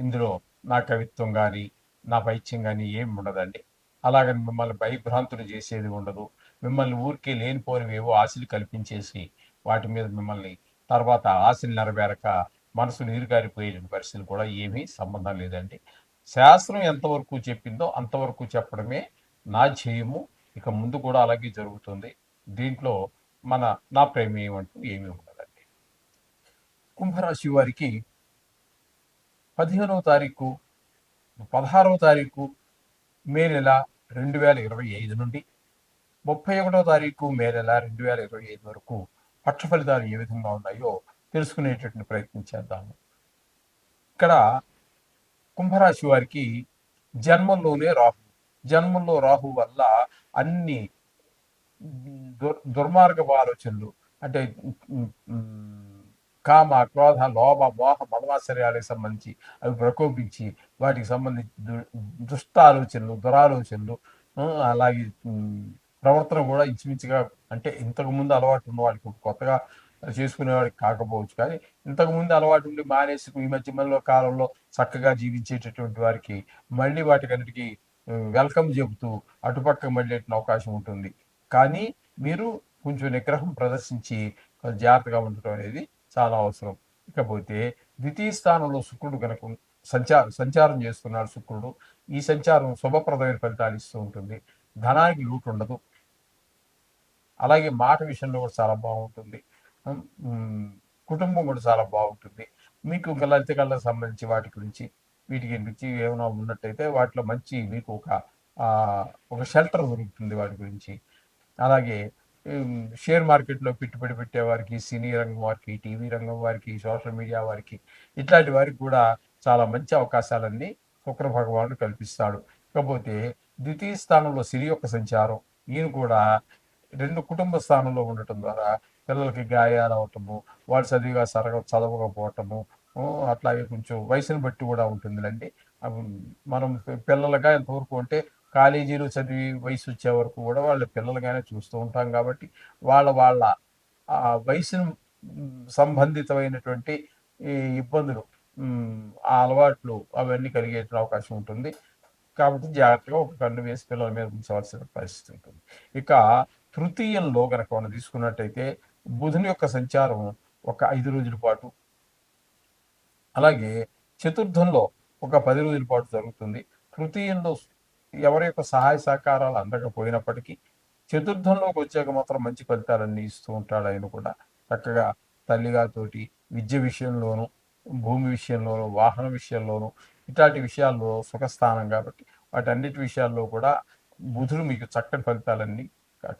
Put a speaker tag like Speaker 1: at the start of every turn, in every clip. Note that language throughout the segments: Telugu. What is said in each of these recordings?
Speaker 1: ఇందులో నా కవిత్వం కానీ నా పైత్యం కానీ ఏమి ఉండదండి. అలాగని మిమ్మల్ని భయభ్రాంతులు చేసేది ఉండదు. మిమ్మల్ని ఊరికే లేనిపోనివి ఏవో ఆశలు కల్పించేసి వాటి మీద మిమ్మల్ని తర్వాత ఆశలు నెరవేరక మనసు నీరుగారిపోయే పరిస్థితులు కూడా ఏమీ సంబంధం లేదండి. శాస్త్రం ఎంతవరకు చెప్పిందో అంతవరకు చెప్పడమే నా ధ్యేయము. ఇక ముందు కూడా అలాగే జరుగుతుంది. దీంట్లో మన నా ప్రమేయం అంటూ ఏమీ ఉండదండి. కుంభరాశి వారికి పదిహేనవ తారీఖు పదహారవ తారీఖు మే నెల రెండు వేల ఇరవై ఐదు నుండి ముప్పై ఒకటో తారీఖు మే నెల రెండు వేల ఇరవై ఐదు వరకు పక్ష ఫలితాలు ఏ విధంగా ఉన్నాయో తెలుసుకునేటటువంటి ప్రయత్నం చేద్దాము ఇక్కడ కుంభరాశి వారికి జన్మంలోనే రాహు. జన్మంలో రాహు వల్ల అన్ని దుర్ దుర్మార్గపు ఆలోచనలు అంటే కామ క్రోధ లోభ మోహ మదమాశ్చర్యాలకు సంబంధించి అవి ప్రకోపించి వాటికి సంబంధించి దు- దుష్ట ఆలోచనలు దురాలోచనలు అలాగే ప్రవర్తన కూడా ఇంచుమించుగా అంటే ఇంతకుముందు అలవాటు ఉన్న వాడికి కొత్తగా చేసుకునే వాడికి కాకపోవచ్చు. కానీ ఇంతకుముందు అలవాటు ఉండి మానేసి ఈ మధ్య మధ్యలో కాలంలో చక్కగా జీవించేటటువంటి వారికి మళ్ళీ వాటికన్నిటికీ వెల్కమ్ చెబుతూ అటుపక్క మళ్ళీ అవకాశం ఉంటుంది. కానీ మీరు కొంచెం నిగ్రహం ప్రదర్శించి జాగ్రత్తగా ఉండటం అనేది చాలా అవసరం. ఇకపోతే ద్వితీయ స్థానంలో శుక్రుడు కనుక సంచార సంచారం చేస్తున్నాడు శుక్రుడు ఈ సంచారం శుభప్రదమైన ఫలితాలు ఇస్తూ ఉంటుంది. ధనానికి లోటు ఉండదు. అలాగే మాట విషయంలో కూడా చాలా బాగుంటుంది. కుటుంబం కూడా చాలా బాగుంటుంది. మీకు ఇంకా లలిత కళలకు సంబంధించి వాటి గురించి వీటికి గురించి ఏమైనా ఉన్నట్టయితే వాటిలో మంచి మీకు ఒక ఒక షెల్టర్ దొరుకుతుంది వాటి గురించి. అలాగే షేర్ మార్కెట్లో పెట్టుబడి పెట్టే వారికి సినీ రంగం వారికి టీవీ రంగం వారికి సోషల్ మీడియా వారికి ఇట్లాంటి వారికి కూడా చాలా మంచి అవకాశాలన్నీ శుక్ర భగవానుడు కల్పిస్తాడు. కాకపోతే ద్వితీయ స్థానంలో సిరి యొక్క సంచారం ఈయన కూడా రెండు కుటుంబ స్థానంలో ఉండటం ద్వారా పిల్లలకి గాయాలు అవటము వాళ్ళు చదివిగా సరగ చదవకపోవటము అట్లాగే కొంచెం వయసును బట్టి కూడా ఉంటుందిలండి. మనం పిల్లలుగా ఎంతవరకు అంటే కాలేజీలో చదివి వయసు వచ్చే వరకు కూడా వాళ్ళ పిల్లలుగానే చూస్తూ ఉంటాం కాబట్టి వాళ్ళ వాళ్ళ ఆ వయసును సంబంధితమైనటువంటి ఈ ఇబ్బందులు ఆ అలవాట్లు అవన్నీ కలిగే అవకాశం ఉంటుంది. కాబట్టి జాగ్రత్తగా ఒక కన్ను వేసి పిల్లల మీద ఉంచవలసిన పరిస్థితి ఉంటుంది. ఇక తృతీయంలో కనుక మనం తీసుకున్నట్టయితే బుధుని యొక్క సంచారం ఒక ఐదు రోజుల పాటు అలాగే చతుర్థంలో ఒక పది రోజుల పాటు జరుగుతుంది. తృతీయంలో ఎవరి యొక్క సహాయ సహకారాలు అందకపోయినప్పటికీ చతుర్థంలోకి వచ్చాక మాత్రం మంచి ఫలితాలన్నీ ఇస్తూ ఉంటాడు ఆయన కూడా. చక్కగా తల్లిగారితోటి విద్య విషయంలోనూ భూమి విషయంలోనూ వాహన విషయంలోనూ ఇట్లాంటి విషయాల్లో సుఖస్థానం కాబట్టి వాటన్నిటి విషయాల్లో కూడా బుధుడు మీకు చక్కటి ఫలితాలన్నీ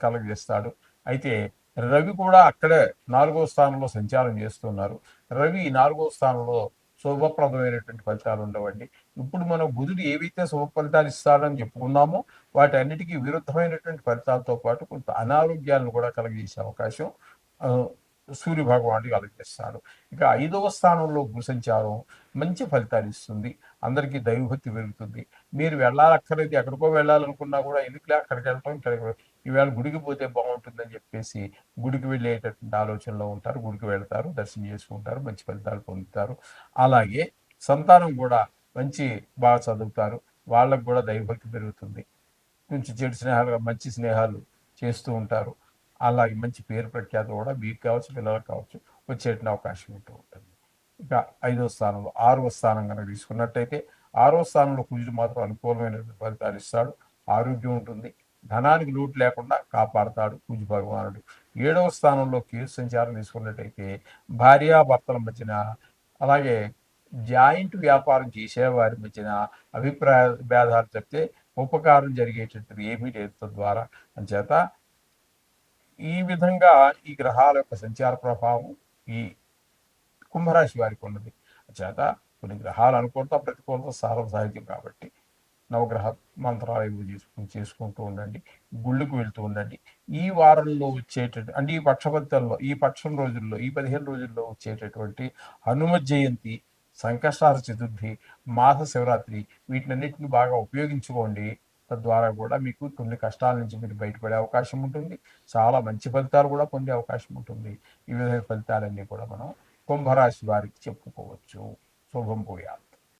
Speaker 1: కలగజేస్తాడు. అయితే రవి కూడా అక్కడే నాలుగో స్థానంలో సంచారం చేస్తున్నారు. రవి నాలుగో స్థానంలో శుభప్రదమైనటువంటి ఫలితాలు ఉండవండి. ఇప్పుడు మనం బుధుడు ఏవైతే శుభ ఫలితాలు ఇస్తాడని చెప్పుకున్నామో వాటి అన్నిటికీ విరుద్ధమైనటువంటి ఫలితాలతో పాటు కొంత అనారోగ్యాలను కూడా కలగజేసే అవకాశం సూర్య భగవానుడికి కలగజేస్తాడు ఇక ఐదవ స్థానంలో గురుసంచారం మంచి ఫలితాలు ఇస్తుంది. అందరికీ దైవభక్తి పెరుగుతుంది. మీరు వెళ్ళాలక్కర్లేదు ఎక్కడికో వెళ్ళాలనుకున్నా కూడా ఎందుకులే అక్కడికి వెళ్ళటం ఇక్కడికి ఈవేళ గుడికి పోతే బాగుంటుందని చెప్పేసి గుడికి వెళ్ళేటటువంటి ఆలోచనలో ఉంటారు. గుడికి వెళ్తారు దర్శనం చేసుకుంటారు మంచి ఫలితాలు పొందుతారు. అలాగే సంతానం కూడా మంచి బాగా చదువుతారు. వాళ్ళకు కూడా దైవభక్తి పెరుగుతుంది. కొంచెం చెడు స్నేహాలు మంచి స్నేహాలు చేస్తూ ఉంటారు. అలాగే మంచి పేరు ప్రఖ్యాతులు కూడా మీకు కావచ్చు పిల్లలకు కావచ్చు వచ్చేట అవకాశం ఉంటూ ఉంటుంది. ఇక ఐదో స్థానంలో ఆరవ స్థానం కనుక తీసుకున్నట్టయితే ఆరో స్థానంలో కుజుడు మాత్రం అనుకూలమైన ఫలితాలు ఇస్తాడు. ఆరోగ్యం ఉంటుంది. ధనానికి లోటు లేకుండా కాపాడతాడు కుజు భగవానుడు. ఏడవ స్థానంలో కేసు సంచారం తీసుకున్నట్టయితే భార్యాభర్తల మధ్యన అలాగే జాయింట్ వ్యాపారం చేసేవారి మధ్యన అభిప్రాయ భేదాలు చెప్తే ఉపకారం జరిగేటట్టు ఏమీ లేదు తద్వారా. అంచేత ఈ విధంగా ఈ గ్రహాల యొక్క సంచార ప్రభావం ఈ కుంభరాశి వారికి ఉన్నది. చేత కొన్ని గ్రహాలు అనుకూలత ప్రతికూలత సారం సాహిత్యం కాబట్టి నవగ్రహ మంత్రాలు చేసుకుని చేసుకుంటూ ఉండండి గుళ్ళకు వెళ్తూ ఉండండి. ఈ వారంలో వచ్చేటటువంటి అంటే ఈ పక్షపత్యంలో ఈ పక్షం రోజుల్లో ఈ పదిహేను రోజుల్లో వచ్చేటటువంటి హనుమ జయంతి సంకష్టార చతుర్థి మాస శివరాత్రి వీటినన్నిటిని బాగా ఉపయోగించుకోండి. తద్వారా కూడా మీకు కొన్ని కష్టాల నుంచి మీరు బయటపడే అవకాశం ఉంటుంది. చాలా మంచి ఫలితాలు కూడా పొందే అవకాశం ఉంటుంది. ఈ విధమైన ఫలితాలన్నీ కూడా మనం కుంభరాశి వారికి చెప్పుకోవచ్చు. శుభం పోయాలి